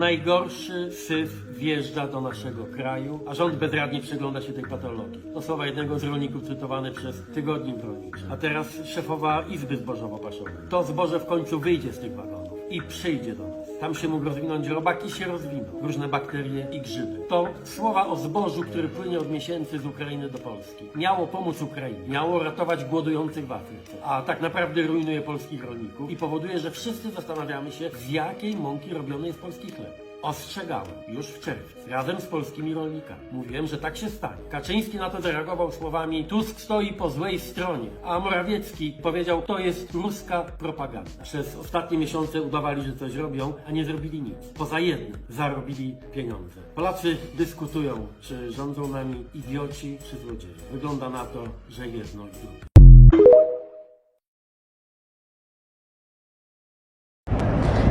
Najgorszy syf wjeżdża do naszego kraju, a rząd bezradnie przygląda się tej patologii. To słowa jednego z rolników cytowane przez Tygodnik Rolniczy. A teraz szefowa Izby Zbożowo-Paszowej. To zboże w końcu wyjdzie z tych wagonów i przyjdzie do nas. Tam się mógł rozwinąć robaki się rozwiną, różne bakterie i grzyby. To słowa o zbożu, który płynie od miesięcy z Ukrainy do Polski. Miało pomóc Ukrainie, miało ratować głodujących w Afryce, a tak naprawdę rujnuje polskich rolników i powoduje, że wszyscy zastanawiamy się, z jakiej mąki robiony jest polski chleb. Ostrzegałem już w czerwcu, razem z polskimi rolnikami. Mówiłem, że tak się stanie. Kaczyński na to zareagował słowami Tusk stoi po złej stronie, a Morawiecki powiedział, to jest ruska propaganda. Przez ostatnie miesiące udawali, że coś robią, a nie zrobili nic. Poza jednym, zarobili pieniądze. Polacy dyskutują, czy rządzą nami idioci, czy złodzieje. Wygląda na to, że jedno i drugie.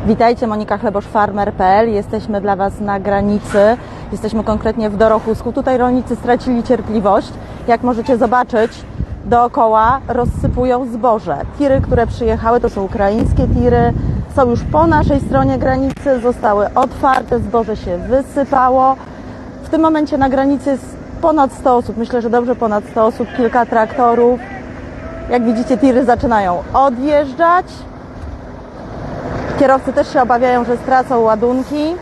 Witajcie, Monika Chlebosz, farmer.pl. Jesteśmy dla Was na granicy. Jesteśmy konkretnie w Dorochusku. Tutaj rolnicy stracili cierpliwość. Jak możecie zobaczyć, dookoła rozsypują zboże. Tiry, które przyjechały, to są ukraińskie tiry. Są już po naszej stronie granicy, zostały otwarte, zboże się wysypało. W tym momencie na granicy jest ponad 100 osób. Myślę, że dobrze ponad 100 osób, kilka traktorów. Jak widzicie, tiry zaczynają odjeżdżać. Kierowcy też się obawiają, że stracą ładunki,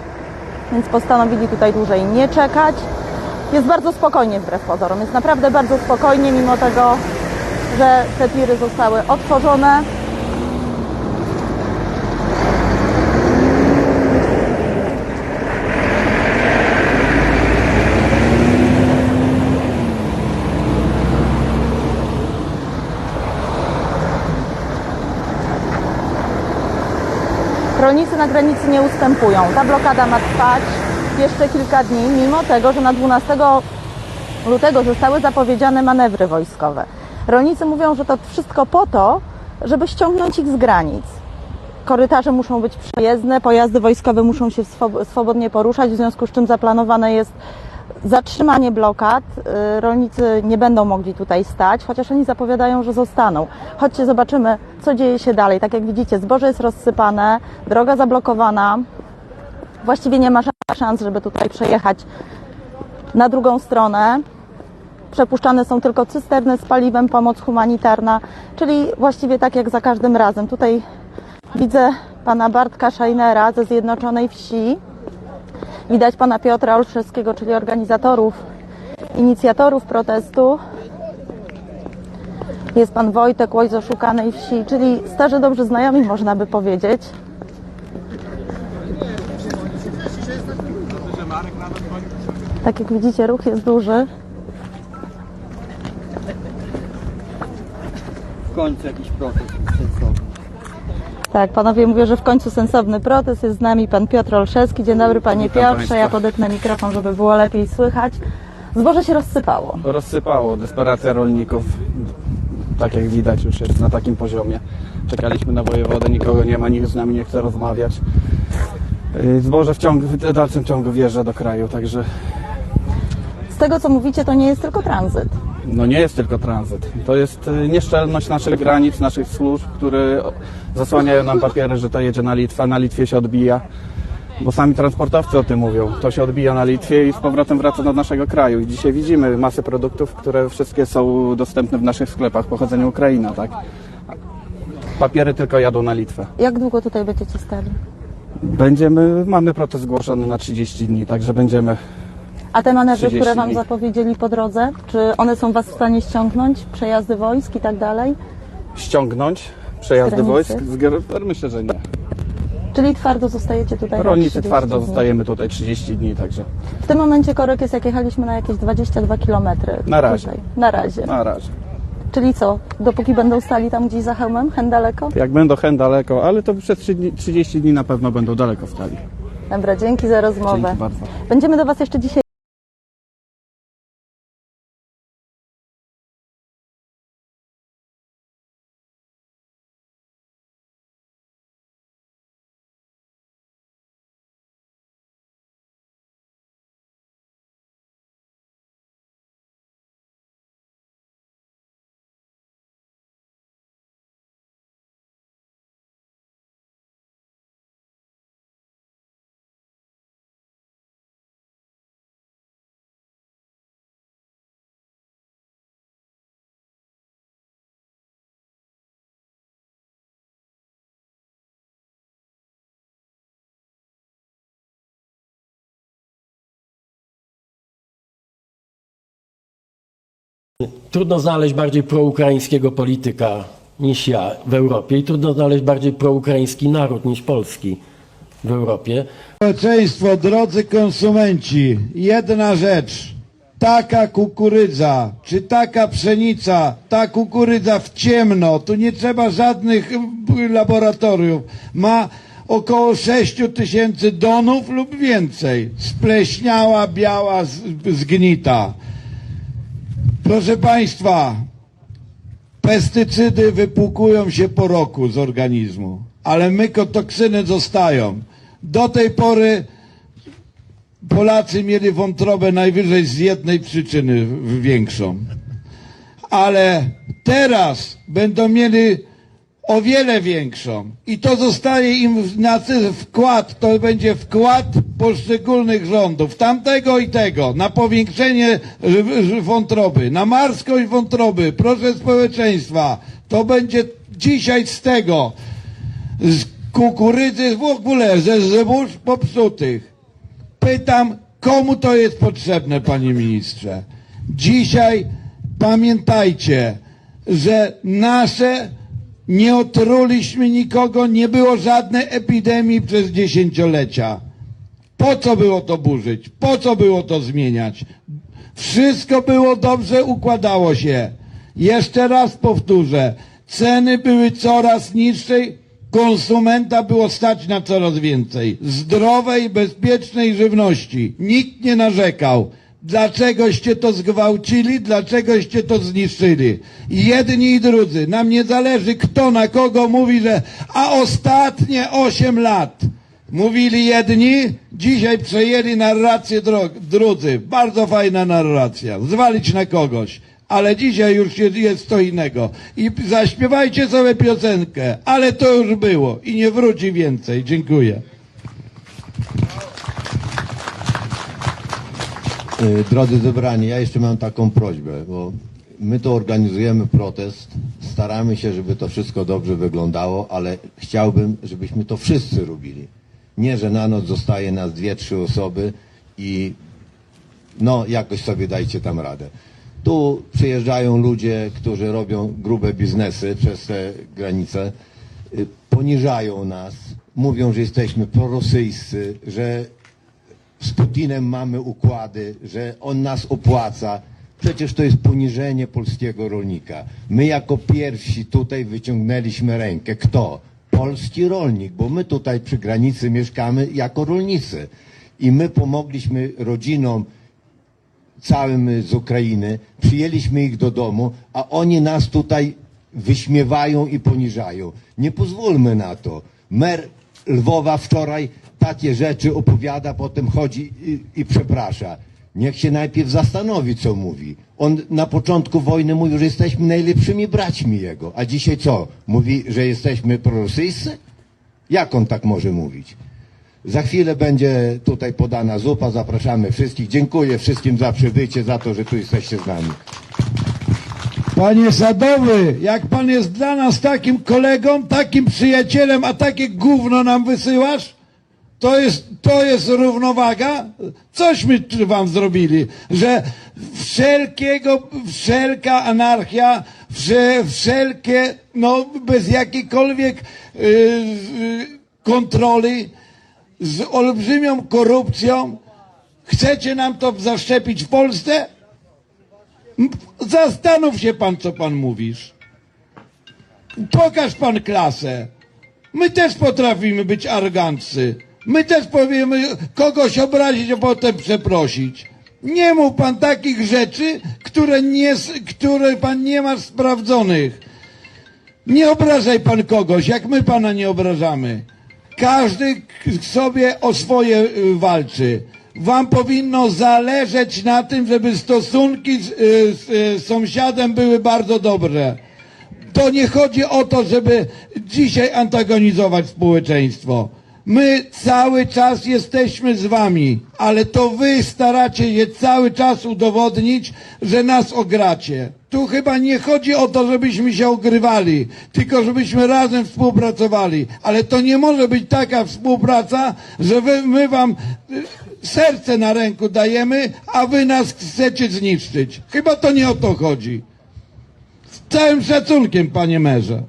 więc postanowili tutaj dłużej nie czekać. Jest bardzo spokojnie wbrew pozorom. Jest naprawdę bardzo spokojnie, mimo tego, że te tiry zostały otworzone. Rolnicy na granicy nie ustępują. Ta blokada ma trwać jeszcze kilka dni, mimo tego, że na 12 lutego zostały zapowiedziane manewry wojskowe. Rolnicy mówią, że to wszystko po to, żeby ściągnąć ich z granic. Korytarze muszą być przejezdne, pojazdy wojskowe muszą się swo- swobodnie poruszać, w związku z czym zaplanowane jest zatrzymanie blokad. Y, Rolnicy nie będą mogli tutaj stać, chociaż oni zapowiadają, że zostaną. Chodźcie, zobaczymy, co dzieje się dalej. Tak jak widzicie, zboże jest rozsypane, droga zablokowana. Właściwie nie ma szans, żeby tutaj przejechać na drugą stronę. Przepuszczane są tylko cysterny z paliwem, pomoc humanitarna, czyli właściwie tak jak za każdym razem. Tutaj widzę pana Bartka Szajnera ze Zjednoczonej Wsi. Widać pana Piotra Olszewskiego, czyli organizatorów, inicjatorów protestu. Jest pan Wojtek Łoj z Oszukanej Wsi, czyli starzy dobrze znajomi, można by powiedzieć. Tak jak widzicie, ruch jest duży. w końcu jakiś protest. Tak, panowie mówią, że w końcu sensowny protest. Jest z nami pan Piotr Olszewski. Dzień dobry panie Witam Piotrze. państwa. Ja podetnę mikrofon, żeby było lepiej słychać. Zboże się rozsypało. Rozsypało desperacja rolników. Tak jak widać już jest na takim poziomie. Czekaliśmy na wojewodę, nikogo nie ma, nikt z nami nie chce rozmawiać. Yy, Zboże w, ciągu, w dalszym ciągu wjeżdża do kraju, także Z tego co mówicie, to nie jest tylko tranzyt. No nie jest tylko tranzyt. To jest yy, nieszczelność naszych granic, naszych służb, które zasłaniają nam papiery, że to jedzie na Litwę, na Litwie się odbija. Bo sami transportowcy o tym mówią. To się odbija na Litwie i z powrotem wraca do naszego kraju. I dzisiaj widzimy masę produktów, które wszystkie są dostępne w naszych sklepach pochodzenia Ukraina, tak? Papiery tylko jadą na Litwę. Jak długo tutaj będziecie stali? Będziemy, mamy protest zgłoszony na 30 dni, także będziemy. A te manewry, 30 które wam dni. zapowiedzieli po drodze, czy one są was w stanie ściągnąć? Przejazdy wojsk i tak dalej? ściągnąć przejazdy Granicy? wojsk. Z gier- Myślę, że nie. Czyli twardo zostajecie tutaj na Rolnicy 30 twardo dni. zostajemy tutaj 30 dni, także W tym momencie korek jest jak jechaliśmy na jakieś 22 km. Na razie. Tutaj. Na razie. na razie. Czyli co? Dopóki będą stali tam gdzieś za hełmem, hen daleko? Jak będą hen daleko, ale to przez 3 dni- 30 dni na pewno będą daleko stali. Dobra, dzięki za rozmowę. Dzięki bardzo. Będziemy do Was jeszcze dzisiaj Trudno znaleźć bardziej proukraińskiego polityka niż ja w Europie i trudno znaleźć bardziej proukraiński naród niż polski w Europie. Społeczeństwo, drodzy konsumenci, jedna rzecz. Taka kukurydza, czy taka pszenica, ta kukurydza w ciemno, tu nie trzeba żadnych y, laboratoriów, ma około 6 tysięcy donów lub więcej. Spleśniała, biała, zgnita. Proszę Państwa, pestycydy wypłukują się po roku z organizmu, ale mykotoksyny zostają. Do tej pory Polacy mieli wątrobę najwyżej z jednej przyczyny większą. Ale teraz będą mieli o wiele większą. I to zostaje im na wkład, to będzie wkład poszczególnych rządów, tamtego i tego, na powiększenie wątroby, na marskość wątroby, proszę społeczeństwa, to będzie dzisiaj z tego, z kukurydzy w ogóle, ze zbóż popsutych. Pytam, komu to jest potrzebne, panie ministrze? Dzisiaj pamiętajcie, że nasze nie otruliśmy nikogo, nie było żadnej epidemii przez dziesięciolecia. Po co było to burzyć? Po co było to zmieniać? Wszystko było dobrze, układało się. Jeszcze raz powtórzę. Ceny były coraz niższe, konsumenta było stać na coraz więcej. Zdrowej, bezpiecznej żywności. Nikt nie narzekał. Dlaczegoście to zgwałcili? Dlaczegoście to zniszczyli? Jedni i drudzy. Nam nie zależy kto na kogo mówi, że a ostatnie 8 lat. Mówili jedni, dzisiaj przejęli narrację drudzy. Bardzo fajna narracja. Zwalić na kogoś. Ale dzisiaj już jest, jest to innego. I zaśpiewajcie sobie piosenkę. Ale to już było. I nie wróci więcej. Dziękuję. Y, Drodzy zebrani, ja jeszcze mam taką prośbę, bo my tu organizujemy protest, staramy się, żeby to wszystko dobrze wyglądało, ale chciałbym, żebyśmy to wszyscy robili. Nie, że na noc zostaje nas dwie, trzy osoby i no jakoś sobie dajcie tam radę. Tu przyjeżdżają ludzie, którzy robią grube biznesy przez te granice, y, poniżają nas, mówią, że jesteśmy prorosyjscy, że z Putinem mamy układy, że on nas opłaca. Przecież to jest poniżenie polskiego rolnika. My jako pierwsi tutaj wyciągnęliśmy rękę. Kto? Polski rolnik, bo my tutaj przy granicy mieszkamy jako rolnicy. I my pomogliśmy rodzinom całym z Ukrainy, przyjęliśmy ich do domu, a oni nas tutaj wyśmiewają i poniżają. Nie pozwólmy na to. Mer Lwowa wczoraj takie rzeczy opowiada, potem chodzi i, i przeprasza. Niech się najpierw zastanowi, co mówi. On na początku wojny mówił, że jesteśmy najlepszymi braćmi jego, a dzisiaj co? Mówi, że jesteśmy prorosyjscy? Jak on tak może mówić? Za chwilę będzie tutaj podana zupa. Zapraszamy wszystkich. Dziękuję wszystkim za przybycie, za to, że tu jesteście z nami. Panie Sadowy, jak pan jest dla nas takim kolegą, takim przyjacielem, a takie gówno nam wysyłasz? To jest, to jest równowaga? Cośmy wam zrobili, że wszelkiego, wszelka anarchia, wsze, wszelkie, no bez jakiejkolwiek yy, kontroli, z olbrzymią korupcją, chcecie nam to zaszczepić w Polsce? Zastanów się pan, co pan mówisz. Pokaż pan klasę. My też potrafimy być aroganccy. My też powiemy kogoś obrazić, a potem przeprosić. Nie mów pan takich rzeczy, które, nie, które pan nie ma sprawdzonych. Nie obrażaj pan kogoś, jak my pana nie obrażamy. Każdy sobie o swoje y, walczy. Wam powinno zależeć na tym, żeby stosunki z, y, z y, sąsiadem były bardzo dobre. To nie chodzi o to, żeby dzisiaj antagonizować społeczeństwo. My cały czas jesteśmy z wami, ale to wy staracie się cały czas udowodnić, że nas ogracie. Tu chyba nie chodzi o to, żebyśmy się ogrywali, tylko żebyśmy razem współpracowali. Ale to nie może być taka współpraca, że wy, my wam y, serce na ręku dajemy, a wy nas chcecie zniszczyć. Chyba to nie o to chodzi. Z całym szacunkiem, panie merze.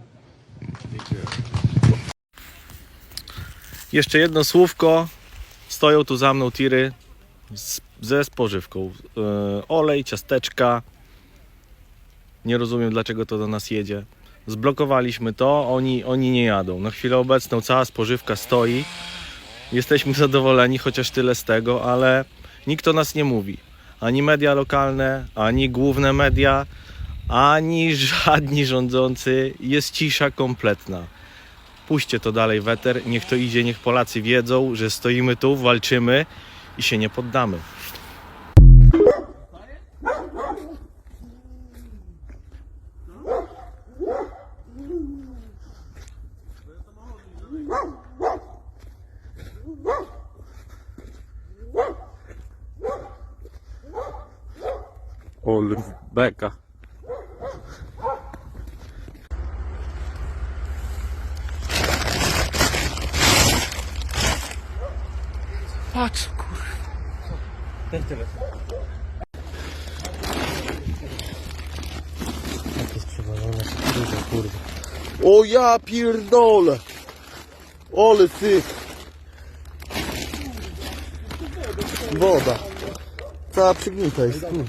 Jeszcze jedno słówko. Stoją tu za mną tiry z, ze spożywką. E, olej, ciasteczka. Nie rozumiem dlaczego to do nas jedzie. Zblokowaliśmy to, oni, oni nie jadą. Na chwilę obecną cała spożywka stoi. Jesteśmy zadowoleni, chociaż tyle z tego, ale nikt o nas nie mówi. Ani media lokalne, ani główne media, ani żadni rządzący. Jest cisza kompletna. Puśćcie to dalej weter, niech to idzie, niech Polacy wiedzą, że stoimy tu, walczymy i się nie poddamy. O, beka. Patrz, kurwa. Ten telefon. Jak jest przewalone, dużo, kurwa. O ja pierdolę! Ole ty! Woda. Cała przygnięta jest. kurwa.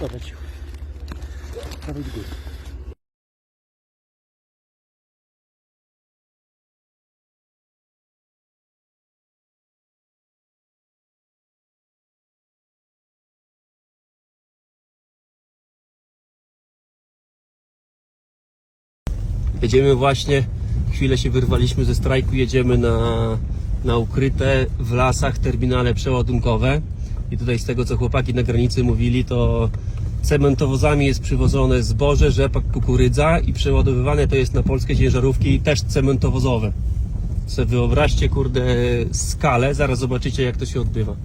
Dobra, cicho. Dawaj do. Jedziemy właśnie, chwilę się wyrwaliśmy ze strajku, jedziemy na, na ukryte w lasach terminale przeładunkowe. I tutaj z tego co chłopaki na granicy mówili, to cementowozami jest przywożone zboże, rzepak, kukurydza i przeładowywane to jest na polskie ciężarówki też cementowozowe. Se wyobraźcie kurde skalę, zaraz zobaczycie jak to się odbywa.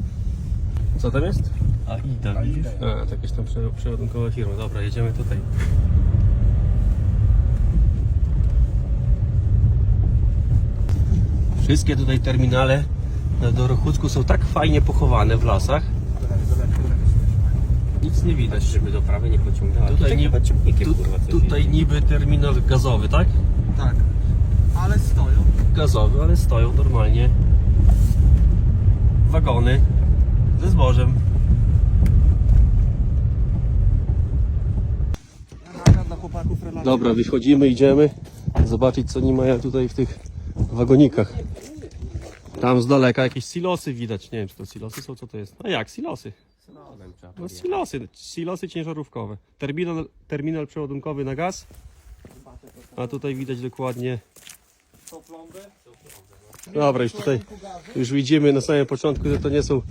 Co tam jest? A Ida, widzisz? A, to jakaś tam prze, przeładunkowa firma. Dobra, jedziemy tutaj. Wszystkie tutaj terminale na Dorochódzku są tak fajnie pochowane w lasach. Nic nie widać, żeby do prawej nie pociągnęła. Tutaj, niby, tu, tutaj niby terminal gazowy, tak? Tak. Ale stoją. Gazowy, ale stoją normalnie wagony ze zbożem. Dla chłopaków relacja. Dobra, wychodzimy, idziemy zobaczyć co nie mają tutaj w tych wagonikach. Tam z daleka jakieś silosy widać, nie wiem czy to silosy są, co to jest. No jak, silosy? No silosy, silosy ciężarówkowe. Terminal, terminal przeładunkowy na gaz. A tutaj widać dokładnie. Dobra, już tutaj już widzimy na samym początku, że to nie są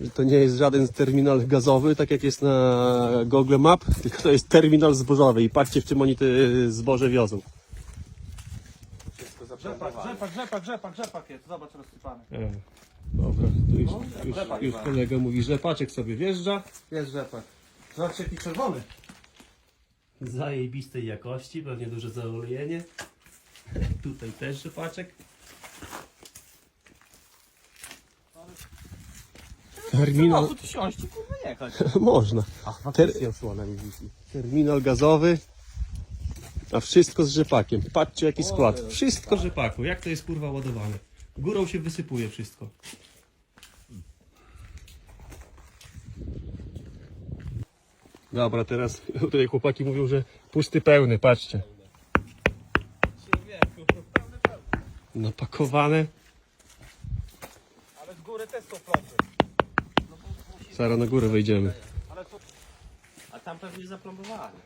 że to nie jest żaden terminal gazowy, tak jak jest na Google Map, tylko to jest terminal zbożowy i patrzcie w czym oni te zboże wiozą. Rzepak, rzepak, rzepak, rzepak, rzepak jest. Zobacz rozsypany. E, dobra, tu już, już, już kolega mówi, że paczek sobie wjeżdża. Jest rzepak. Zobacz jaki czerwony. Zajebistej jakości, pewnie duże zaolejenie. Tutaj też rzepaczek. Terminal, tu siąść i kurwa jechać. można. Ter... Terminal gazowy. A wszystko z rzepakiem. Patrzcie jaki skład. Wszystko z rzepaku. Jak to jest kurwa ładowane? Górą się wysypuje wszystko. Dobra, teraz tutaj chłopaki mówią, że pusty pełny, patrzcie. Napakowane. Ale z góry też są plomby. Zaraz na górę wejdziemy. A tam pewnie zaplombowali.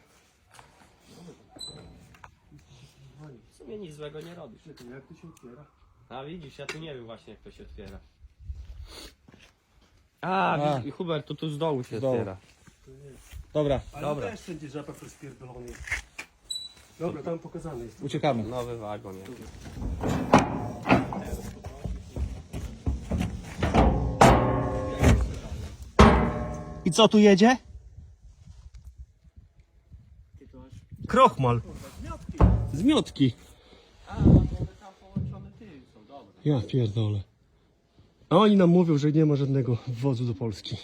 Sumie nic złego nie robisz. Jak to się otwiera? A widzisz, ja tu nie wiem właśnie jak to się otwiera. A, widzisz, Hubert, to tu z dołu się dołu. otwiera. Dobra. Ale Dobra. też będzie rzepak rozpierdolony. Dobra, tam pokazany jest. Uciekamy. Nowy wagon. jakiś. I co tu jedzie? Krochmal. Zmiotki. Ja pierdolę. A oni nam mówią, że nie ma żadnego wozu do Polski.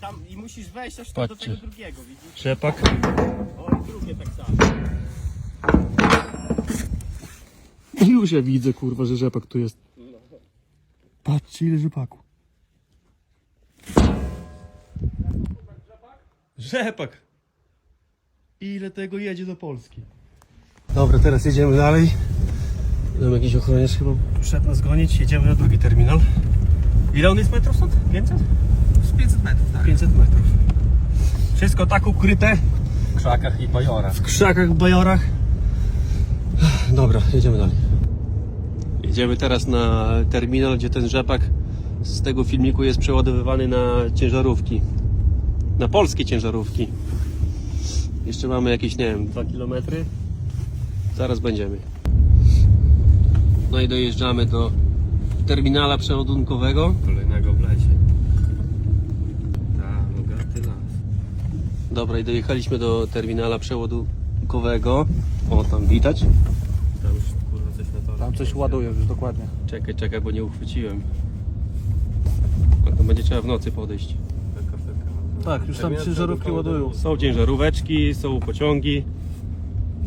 Tam i musisz wejść aż tam do Patrzcie. tego drugiego, widzisz? Rzepak. O, i drugie tak samo. Już ja widzę, kurwa, że rzepak tu jest. Patrzcie, ile rzepaku. Rzepak! Ile tego jedzie do Polski? Dobra, teraz jedziemy dalej. Tam jakiś ochroniarz chyba przed nas gonić. Jedziemy na drugi terminal. Ile on jest metrów stąd? 500? Z 500 metrów, tak. 500 metrów. Wszystko tak ukryte W krzakach i bajorach. w krzakach, bajorach. Dobra, jedziemy dalej. Jedziemy teraz na terminal, gdzie ten rzepak z tego filmiku jest przeładowywany na ciężarówki. Na polskie ciężarówki. Jeszcze mamy jakieś, nie wiem, 2 km. Zaraz będziemy. No i dojeżdżamy do terminala przeładunkowego. Kolejnego w lesie. Tak, bogaty las. Dobra, i dojechaliśmy do terminala przeładunkowego. O, tam widać. Tam już kurwa coś na to. Tam coś ładuje już dokładnie. Czekaj, czekaj, bo nie uchwyciłem. A to będzie trzeba w nocy podejść. Tak, już tam ciężarówki ładują. Są ciężaróweczki, są pociągi,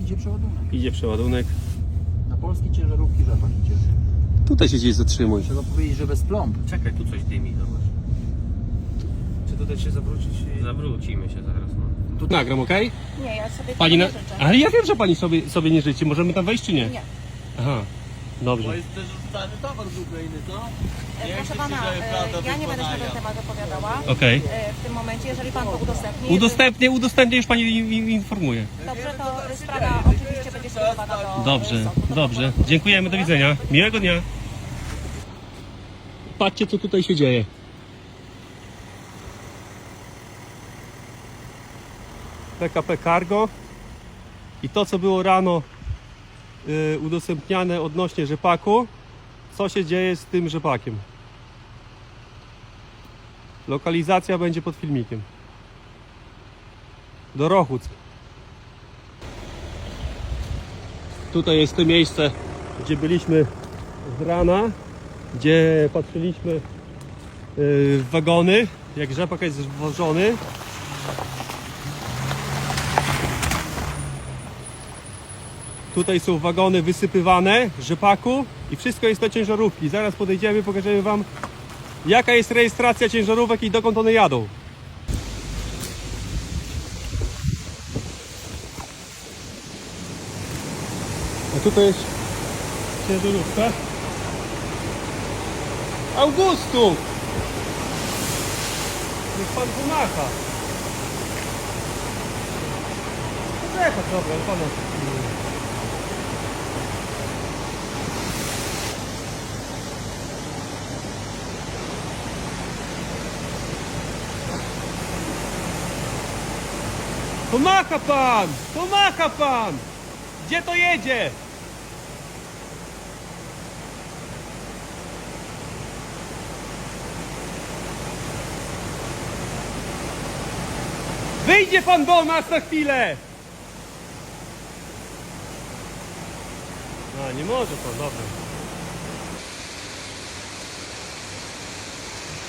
Idzie przeładunek. idzie przeładunek. Na polskie ciężarówki rzepak idzie. Tutaj się gdzieś zatrzymuj. Trzeba powiedzieć, że bez plomb. Czekaj, tu coś dymi, zobacz. Czy tutaj się zawrócić? Zawrócimy się zaraz. No. Tu nagram, okej? Nie, ja sobie Pani na... Ale ja wiem, że pani sobie, sobie nie życzy. Możemy tam wejść czy nie? Nie. Aha. Dobrze. jest też stary towar z Ukrainy, co? Proszę pana, e, ja nie będę się na ten temat opowiadała. Okej. E, W tym momencie, jeżeli pan to udostępni, Udostępnię, udostępnię, już pani in- in- informuje. dobrze, to sprawa oczywiście będzie skierowana do Dobrze, sądu. dobrze. Dziękujemy, do widzenia. Miłego dnia. Patrzcie, co tutaj się dzieje. PKP Cargo i to, co było rano udostępniane odnośnie rzepaku, co się dzieje z tym rzepakiem. Lokalizacja będzie pod filmikiem. Do Rochuck. Tutaj jest to miejsce, gdzie byliśmy z rana, gdzie patrzyliśmy yy, w wagony, jak rzepak jest zwożony. Tutaj są wagony wysypywane rzepaku i wszystko jest na ciężarówki. Zaraz podejdziemy, pokażemy Wam jaka jest rejestracja ciężarówek i dokąd one jadą. A tutaj jest ciężarówka. Augustu! Niech pan pomacha. Poczekaj, dobra, ale pana. Pomacha pan! Pomacha pan! Gdzie to jedzie? Wyjdzie pan do nas na chwilę! A, nie może pan, dobra.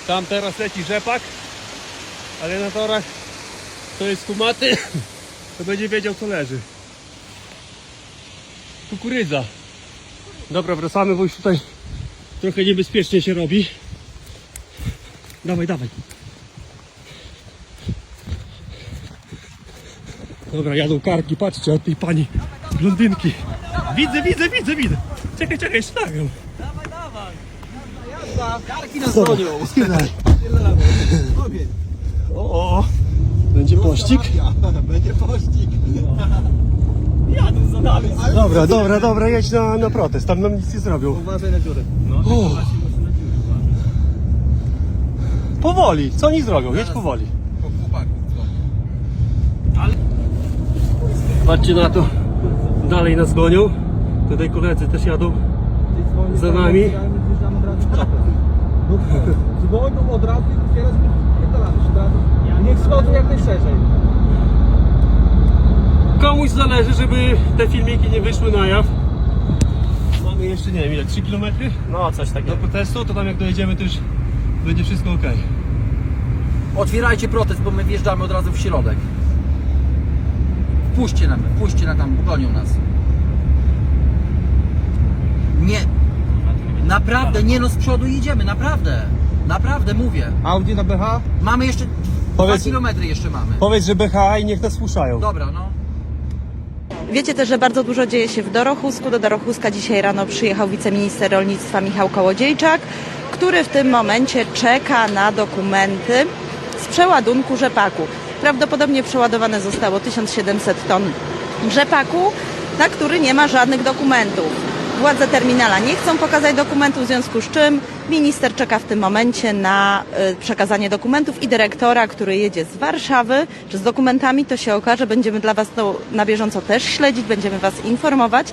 Tam teraz leci rzepak, ale na torach to jest kumaty, to będzie wiedział co leży. Kukurydza. Dobra, wracamy, bo już tutaj trochę niebezpiecznie się robi. Dawaj, dawaj. Dobra, jadą karki, patrzcie, od tej pani blondynki. Widzę, widzę, widzę, widzę. Czekaj, czekaj, jeszcze nagram. Karki nas gonią. O, o, będzie pościg. Będzie pościg. Jadą za nami. Dobra, dobra, dobra, jedź na, na protest, tam nam nic nie zrobią. Uważaj na dziurę. No, O. powoli, co oni zrobią? Jedź powoli. Patrzcie na to. Dalej nas gonią. Tutaj koledzy też jadą za nami. Dzwonią od razu i teraz pierdolamy się od razu. Niech schodzą jak najszerzej. Komuś zależy, żeby te filmiki nie wyszły na jaw. Mamy jeszcze, nie wiem, ile, 3 km? No, coś takiego. Do protestu, to tam jak dojedziemy, to już będzie wszystko ok. Otwierajcie protest, bo my wjeżdżamy od razu w środek. Puśćcie nam, puśćcie nam tam, gonią nas. Nie. Naprawdę, nie no z przodu jedziemy, naprawdę. Naprawdę mówię. Audi na BH? Mamy jeszcze Powiedz- 2 kilometry jeszcze mamy. Powiedz, że BH i niech nas słuchają. Dobra, no. Wiecie też, że bardzo dużo dzieje się w Dorochusku. Do Dorochuska dzisiaj rano przyjechał wiceminister rolnictwa Michał Kołodziejczak, który w tym momencie czeka na dokumenty z przeładunku rzepaku. Prawdopodobnie przeładowane zostało 1700 ton rzepaku, na który nie ma żadnych dokumentów. Władze terminala nie chcą pokazać dokumentów, w związku z czym minister czeka w tym momencie na y, przekazanie dokumentów i dyrektora, który jedzie z Warszawy, czy z dokumentami, to się okaże. Będziemy dla Was to na bieżąco też śledzić, będziemy Was informować.